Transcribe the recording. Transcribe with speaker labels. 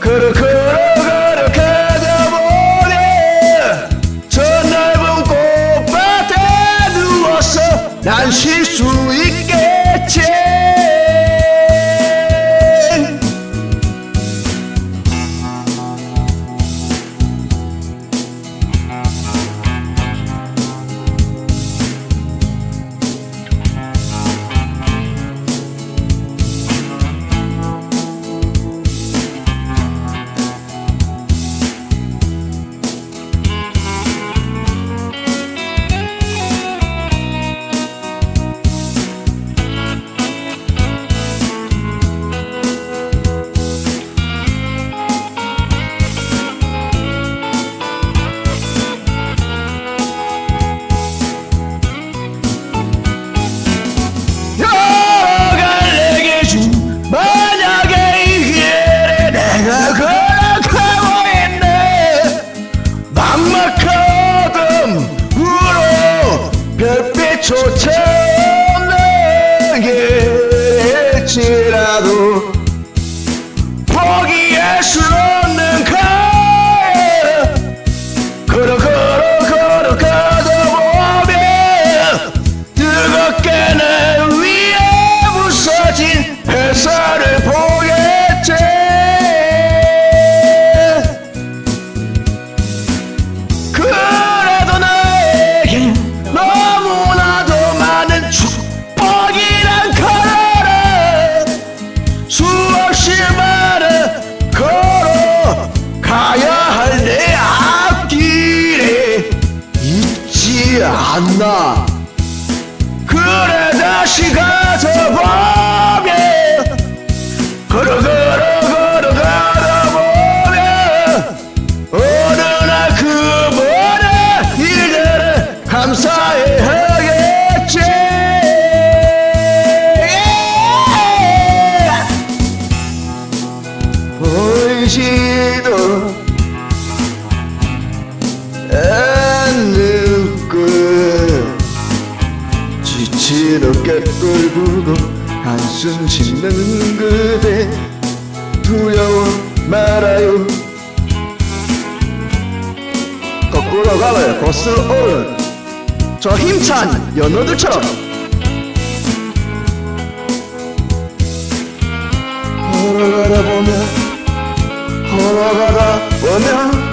Speaker 1: 걸어 걸어 걸어 가다 보니 저 넓은 꽃밭에 누워서 난 쉴 수 있겠지 길일지라도 않나? 그래 다시 가서 보면 걸어 걸어 걸어 가다 보면 어느 날그 모든 일들을 감사해 하겠지. 보이지도 어깨 끌고 한숨 짓는 그대 두려워 말아요. 거꾸로 가을 거슬러 오른. 저 힘찬 연어들처럼. 걸어가다 보면 걸어가다 보면